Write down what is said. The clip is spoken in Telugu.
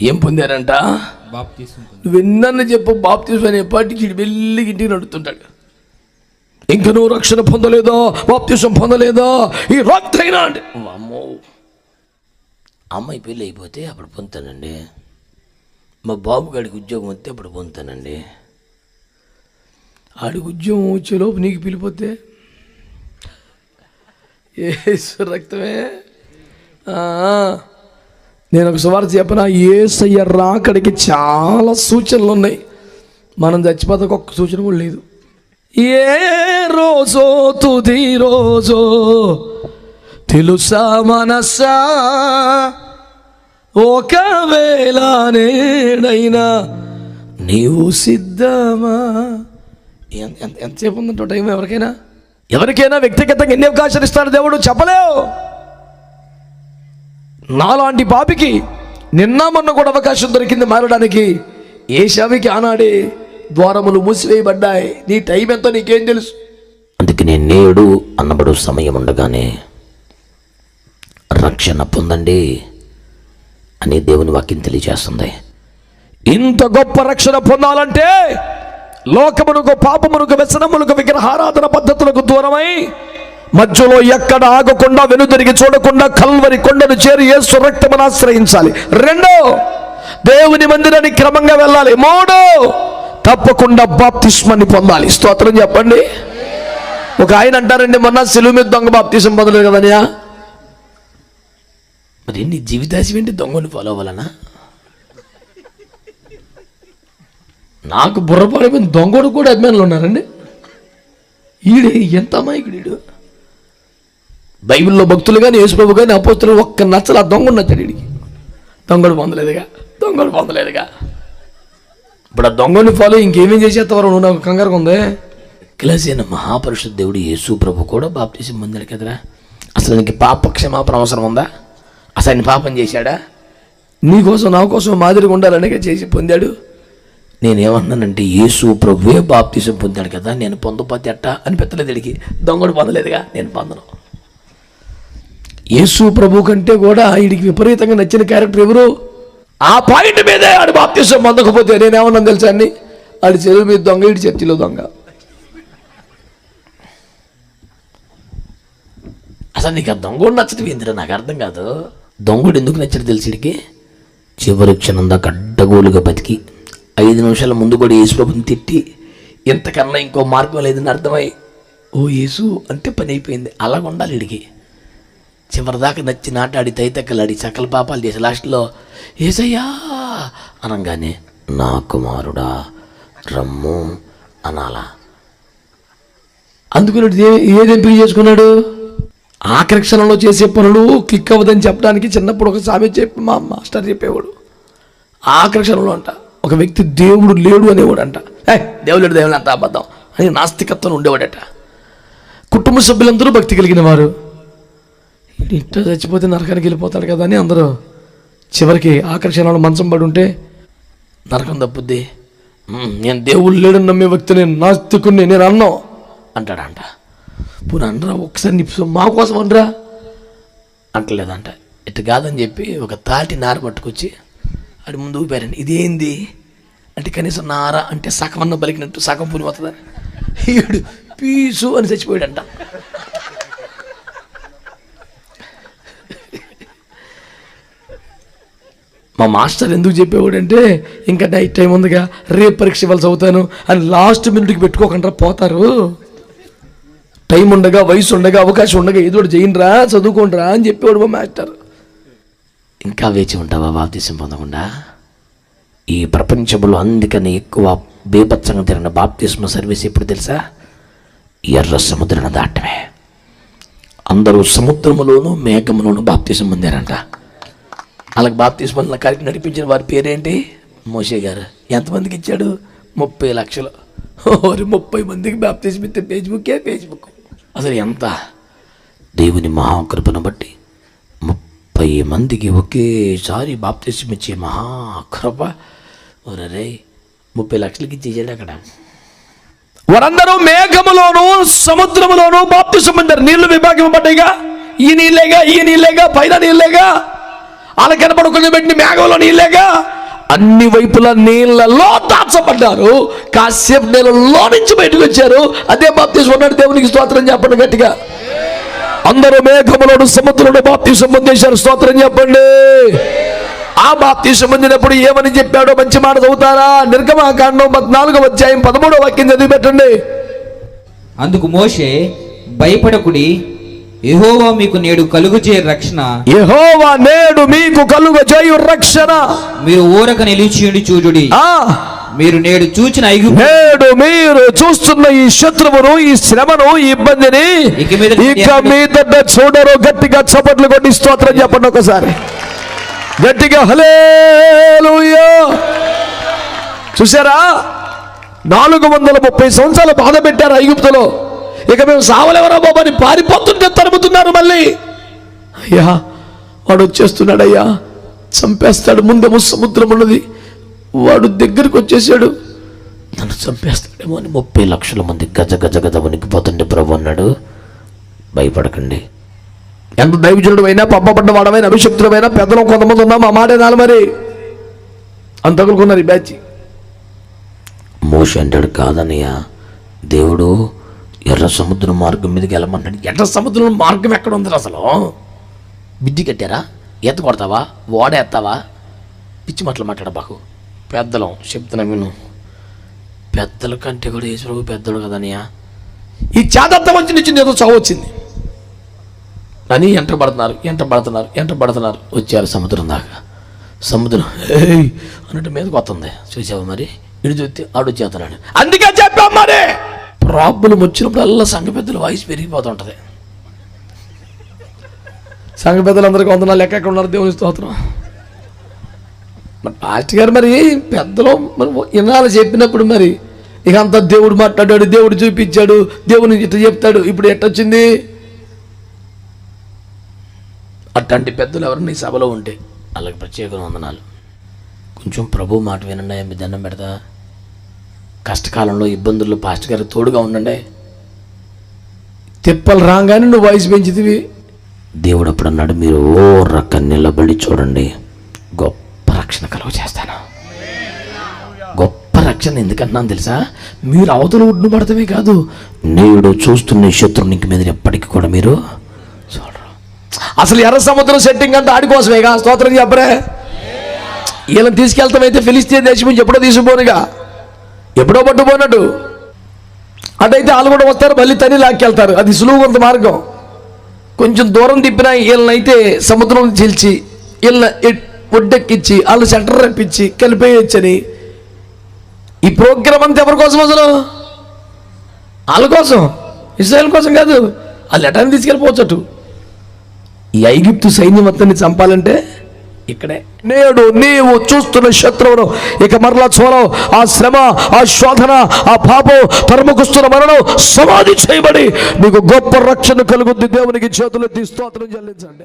ఏం పొందారంట? బాప్తీసం పొంది నువ్వు ఎన్నన్న చెప్పు బాప్తిజం అనే పాటికి వీడు వెళ్ళి ఇంటికి నడుతుంటాడు ఇంక నువ్వు రక్షణ పొందలేదా? బాప్తిజం పొందలేదా? ఈ రాత్రైనా అంటే అమ్మో. అమ్మాయి పెళ్ళి అయిపోతే అప్పుడు పొందుతానండి. మా బాబు గారికి ఉద్యోగం వస్తే అప్పుడు పొందుతానండి. ఆడికి ఉద్యోగం వచ్చేలోపు నీకు పిలిపోతే ఏసు రక్తమే. ఆ, నేను ఒక సువార్త చెప్పిన? ఏసయ్య రాకడికి చాలా సూచనలు ఉన్నాయి. మనం చచ్చిపోతే ఒక్క సూచన కూడా లేదు. ఏ రోజో తుది రోజో తెలుసా మనసా? ఒకవేళ నేనైనా నీవు సిద్ధమా? ఎంతసేపు ఉందంటే టైం ఎవరికైనా? ఎవరికైనా వ్యక్తిగతంగా ఎన్ని అవకాశాలు ఇస్తాడు దేవుడు చెప్పలేవు. నాలాంటి పాపికి నిన్న మొన్న కూడా అవకాశం దొరికింది మారడానికి. ఏ శవికి ఆనాడే ద్వారములు మూసివేయబడ్డాయి. నీ టైం ఎంతో నీకేం తెలుసు? అందుకనే నేడు అన్నబడు సమయం ఉండగానే రక్షణ పొందండి అని దేవుని వాక్యం తెలియజేస్తుంది. ఇంత గొప్ప రక్షణ పొందాలంటే లోకమునకు పాపమునకు వ్యసనములకు విగ్రహారాధన పద్ధతులకు దూరమై మధ్యలో ఎక్కడ ఆగకుండా వెనుదిరిగి చూడకుండా కల్వరి కొండను చేరి ఏసు రక్తమును ఆశ్రయించాలి. రెండో దేవుని మందిరానికి క్రమంగా వెళ్ళాలి. మూడు తప్పకుండా బాప్తిస్మాన్ని పొందాలి. స్తోత్రం చెప్పండి. ఒక ఆయన అంటారండి మొన్న సెలువు మీద దొంగ బాప్తిసం పొందలేదు కదనియా మరి నీ జీవితాశం ఏంటి దొంగని ఫాలో అవ్వాలనా? నాకు బుర్రపాడైపోయిన దొంగడు కూడా అభిమానులు ఉన్నారండి. ఈడు ఎంత అమాయకుడు ఈడు. బైబిల్లో భక్తులు కానీ యేసుప్రభు కానీ అపోస్తులు ఒక్క నచ్చలు ఆ దొంగ నచ్చాడు వీడికి దొంగడు పొందలేదుగా దొంగడు పొందలేదుగా. ఇప్పుడు ఆ దొంగని ఫాలో ఇంకేమేం చేసేస్తావారు నువ్వు నాకు కంగారుగా ఉంది? క్లాస్ అయిన మహాపరిషత్ దేవుడు యేసు ప్రభు కూడా బాప్తీసం పొందాడు కదరా? అసలు నీకు పాప క్షమాపణ అవసరం ఉందా? అసలు ఆయన పాపం చేశాడా? నీకోసం నా కోసం మాదిరిగా ఉండాలనే చేసి పొందాడు. నేనేమన్నానంటే యేసు ప్రభువే బాప్తీసం పొందాడు కదా నేను పొందపోతే అట్ట అని పెట్టలేదు వీడికి దొంగడు పొందలేదుగా నేను పొందను. యేసు ప్రభు కంటే కూడా వీడికి విపరీతంగా నచ్చిన క్యారెక్టర్ ఎవరు? ఆ పాయింట్ మీదే ఆడు బాప్తిసం పొందకపోతే నేనేమన్నా తెలుసా అండి? ఆడి చెరువు మీద దొంగ ఇటు చర్చిలో దొంగ. అసలు నీకు ఆ దొంగడు నచ్చడం ఏందిరా? నాకు అర్థం కాదు. దొంగడు ఎందుకు నచ్చడు తెలిసిడికి చివరి క్షణం దాకా అడ్డగోలుగా బతికి ఐదు నిమిషాల ముందు కూడా యేసు ప్రభుని తిట్టి ఇంతకన్నా ఇంకో మార్గం లేదని అర్థమై ఓ యేసు అంటే పని అయిపోయింది. అలాగ ఉండాలి ఇడికి చివరిదాకా నచ్చి నాటాడి తైతక్కలాడి సకల పాపాలు చేసి లాస్ట్లో ఏసయ్యా! అనగానే నా కుమారుడా రమ్ము అనాలా. అందుకని ఏది ఎంపిక చేసుకున్నాడు? ఆకర్షణలో చేసే పనులు క్లిక్ అవ్వదని చెప్పడానికి చిన్నప్పుడు ఒక సామె చెప్పి మా మాస్టర్ చెప్పేవాడు. ఆకర్షణలో అంట ఒక వ్యక్తి దేవుడు లేడు అనేవాడు అంట ఏ దేవుడు లేడు దేవుడు అంత అబద్ధం. అని నాస్తికత్వం ఉండేవాడట. కుటుంబ సభ్యులందరూ భక్తి కలిగిన వారు. ఇంట్లో చచ్చిపోతే నరకానికి వెళ్ళిపోతాడు కదా అని అందరూ చివరికి ఆకర్షణ మంచం పడి ఉంటే నరకం తప్పుద్ది. నేను దేవుళ్ళు దేవుడు లేడని నమ్మే వ్యక్తిని నాస్తికుని నేను అన్నాం అంటాడంట. పోనీ అనరా ఒకసారి నీ మా కోసం అనరా అంటలేదంట. ఇటు కాదని చెప్పి ఒక తాటి నార పట్టుకొచ్చి అటు ముందు ఊపారండి. ఇదేంది? అంటే కనీసం నార అంటే సగం అన్న బలికినట్టు సగం పుని పోతుందని ఈడు పీసు అని చచ్చిపోయాడంట. మా మాస్టర్ ఎందుకు చెప్పేవాడంటే ఇంకా డైట్ టైం ఉందిగా రేపు పరీక్ష ఇవ్వాల్సి అవుతాను అని లాస్ట్ మినిట్కి పెట్టుకోకుండా పోతారు. టైం ఉండగా వయసు ఉండగా అవకాశం ఉండగా ఏదో ఒకటి చేయండిరా చదువుకోండిరా అని చెప్పేవాడు మా మాస్టర్. ఇంకా వేచి ఉంటావా బాప్తీసం పొందకుండా ఈ ప్రపంచంలో అందుకని ఎక్కువ బీభత్సంగా తిరిగిన బాప్తిస్మ సర్వీస్ ఎప్పుడు తెలుసా? ఎర్ర సముద్రాన్ని దాటమే. అందరూ సముద్రములోనూ మేఘములోనూ బాప్తిసం పొందారంట. అలాగే బాప్తిస్మల కార్యక్రమం నడిపించిన వారి పేరేంటి? మోషే గారు. ఎంతమందికి ఇచ్చాడు? ముప్పై లక్షలు. ఓరి ముప్పై మందికి బాప్తీసం ఇస్తే ఫేస్బుక్కే ఫేస్బుక్. అసలు ఎంత? దేవుని మహాకృపను బట్టి ముప్పై మందికి ఒకేసారి బాప్తిసం ఇచ్చే మహాకృప. ఒరే ముప్పై లక్షలకి ఇచ్చేసాడు అక్కడ. వారందరూ మేఘములోను సముద్రములోను బాప్తిసం పొందారు. నీళ్ళు విభాగింపబడ్డాయిగా ఈ నీళ్ళేగా ఈ నీళ్ళేగా పైన నీళ్ళేగా. వాళ్ళ కనపడకుండా పెట్టిన మేఘంలో నీళ్ళేగా. అన్ని వైపుల నీళ్ళలో దాచబడ్డారు. కాసేపు నీళ్ళలో నుంచి బయటకు వచ్చారు. అదే బాప్తీసు ఉన్నాడు. దేవునికి స్తోత్రం చెప్పండి గట్టిగా. అందరూ మేఘములను సముద్రంలో బాప్తీసం పొందేశారు. స్తోత్రం చెప్పండి. ఆ బాప్తీసం పొందినప్పుడు ఏమని చెప్పాడో మంచి మాట చదువుతారా? నిర్గమాకాండం పద్నాలుగో అధ్యాయం పదమూడో వాక్యం చదివి పెట్టండి అందుకు మోషే భయపడకుడి. యెహోవా మీకు నేడు కలుగుచే రక్షణ. యెహోవా నేడు మీకు కలుగ చేయు రక్షణ. మీరు ఊరక నిలిచియుడి చూడుడి. ఆ. మీరు నేడు చూచిన ఐగుప్తు నేడు మీరు చూస్తున్న ఈ శత్రువును ఈ శ్రమను ఈ ఇబ్బందిని ఇక మీదట మీద చూడరు. గట్టిగా చప్పట్లు కొట్టి స్తోత్రం చెప్పండి ఒకసారి. గట్టిగా హలేలుయా చూసారా నాలుగు వందల ముప్పై సంవత్సరాలు బాధ పెట్టారు ఐగుప్తులో. ఇక మేము సావలేవరా బాబు అని పారిపోతుంటే తరుముతున్నారు మళ్ళీ. అయ్యా వాడు వచ్చేస్తున్నాడయ్యా. చంపేస్తాడు ముందేమో సముద్రం ఉన్నది. వాడు దగ్గరికి వచ్చేసాడు. నన్ను చంపేస్తాడేమో అని ముప్పై లక్షల మంది గజ గజ గజ వణికిపోతుండే ప్రభు అన్నాడు. భయపడకండి. ఎంత దైవజనుడు అయినా పంపబడ్డ వాడమైనా అభిషక్తుడమైనా పెద్దలు కొంతమంది ఉన్నాం మా మాటే నాలు మరి. అంత తగులుకున్నారు ఈ బ్యాచ్. మోషి అంటాడు కాదన్నయ్య దేవుడు ఎర్ర సముద్రం మార్గం మీదకి వెళ్ళమన్నాడు ఎర్ర సముద్రం మార్గం ఎక్కడ ఉంది అసలు? బిడ్డి కట్టారా? ఈత కొడతావా? ఓడేస్తావా పిచ్చి మాటలు మాట్లాడ బాకు పెద్దలం చెప్తున్నా విను. పెద్దల కంటే కూడా యేసుప్రభు పెద్దలు కదనియా ఈ చేదత్త వచ్చి నుంచి ఏదో చావు వచ్చింది. అని ఎంట పడుతున్నారు ఎంట పడుతున్నారు ఎంట పడుతున్నారు. వచ్చారు సముద్రం దాకా. సముద్రం అన్నట్టు మీదకి వస్తుంది. చూసావు మరి? ఇటు చూస్తే ఆడు వచ్చేస్తున్నాడు అందుకే చెప్పాం మరి! ప్రాబ్లం వచ్చినప్పుడల్లా సంఘ పెద్దల వాయిస్ పెరిగిపోతుంటుంది. సంఘ పెద్దలందరికీ వందనాలు. లెక్క ఎక్కడ ఉన్నారు? దేవుని స్తోత్రం. మరి పాస్టర్ గారు మరి పెద్దలు మరి ఇన్నాళ్ళు చెప్పినప్పుడు మరి ఇక అంతా దేవుడు మాట్లాడాడు దేవుడు చూపించాడు దేవుని ఇట్లా చెప్తాడు. ఇప్పుడు ఎట్టొచ్చింది అట్లాంటి పెద్దలు ఎవరు నీ సభలో ఉంటే వాళ్ళకి ప్రత్యేక వందనాలు. కొంచెం ప్రభు మాట వినండి మీ దండం పెడతా. కష్టకాలంలో ఇబ్బందుల్లో పాస్టర్ గారికి తోడుగా ఉండండి. తిప్పలు రాగానే నువ్వు వాయిస్ పెంచితివి. దేవుడు అప్పుడు అన్నాడు మీరు ఓ రక్క నిలబడి చూడండి. గొప్ప రక్షణ కలుగు చేస్తాను. గొప్ప రక్షణ ఎందుకన్నాను తెలుసా? మీరు అవతల ఒడ్డు పడతమే కాదు నేడు చూస్తున్న ఇంక మీద ఎప్పటికీ కూడా మీరు చూడరు. అసలు ఎర్ర సముద్రం సెట్టింగ్ అంటే ఆడి కోసమేగా? స్తోత్రం చెప్పరే? వీళ్ళని తీసుకెళ్తామైతే ఫిలిస్తీన్ దేశం నుంచి ఎప్పుడో తీసుకుపోనుగా. ఎప్పుడో పట్టుపోనట్టు అటైతే వాళ్ళు కూడా వస్తారు మళ్ళీ తని లాక్కెళ్తారు. అది సులువు కొంత మార్గం. కొంచెం దూరం తిప్పినా వీళ్ళనైతే సముద్రం చీల్చి వీళ్ళ ఒడ్డెక్కించి వాళ్ళు సెంటర్ రప్పించి కలిపేయచ్చని ఈ ప్రోగ్రామ్ అంతా ఎవరి కోసం అసలు? వాళ్ళ కోసం? ఇస్రాయల్ కోసం కాదు. వాళ్ళు ఎటాన్ని తీసుకెళ్ళిపోవచ్చు ఈ ఐగిప్తు సైన్యం మొత్తాన్ని చంపాలంటే ఇక్కడే. నేడు నీవు చూస్తున్న శత్రువును. ఇక మరలా చూడవు ఆ శ్రమ ఆ శోధన ఆ పాపం తరుముకుస్తున్న మరణం సమాధి చేయబడి నీకు గొప్ప రక్షణ కలుగుద్ది. దేవునికి చేతులు స్తోత్రం చెల్లించండి.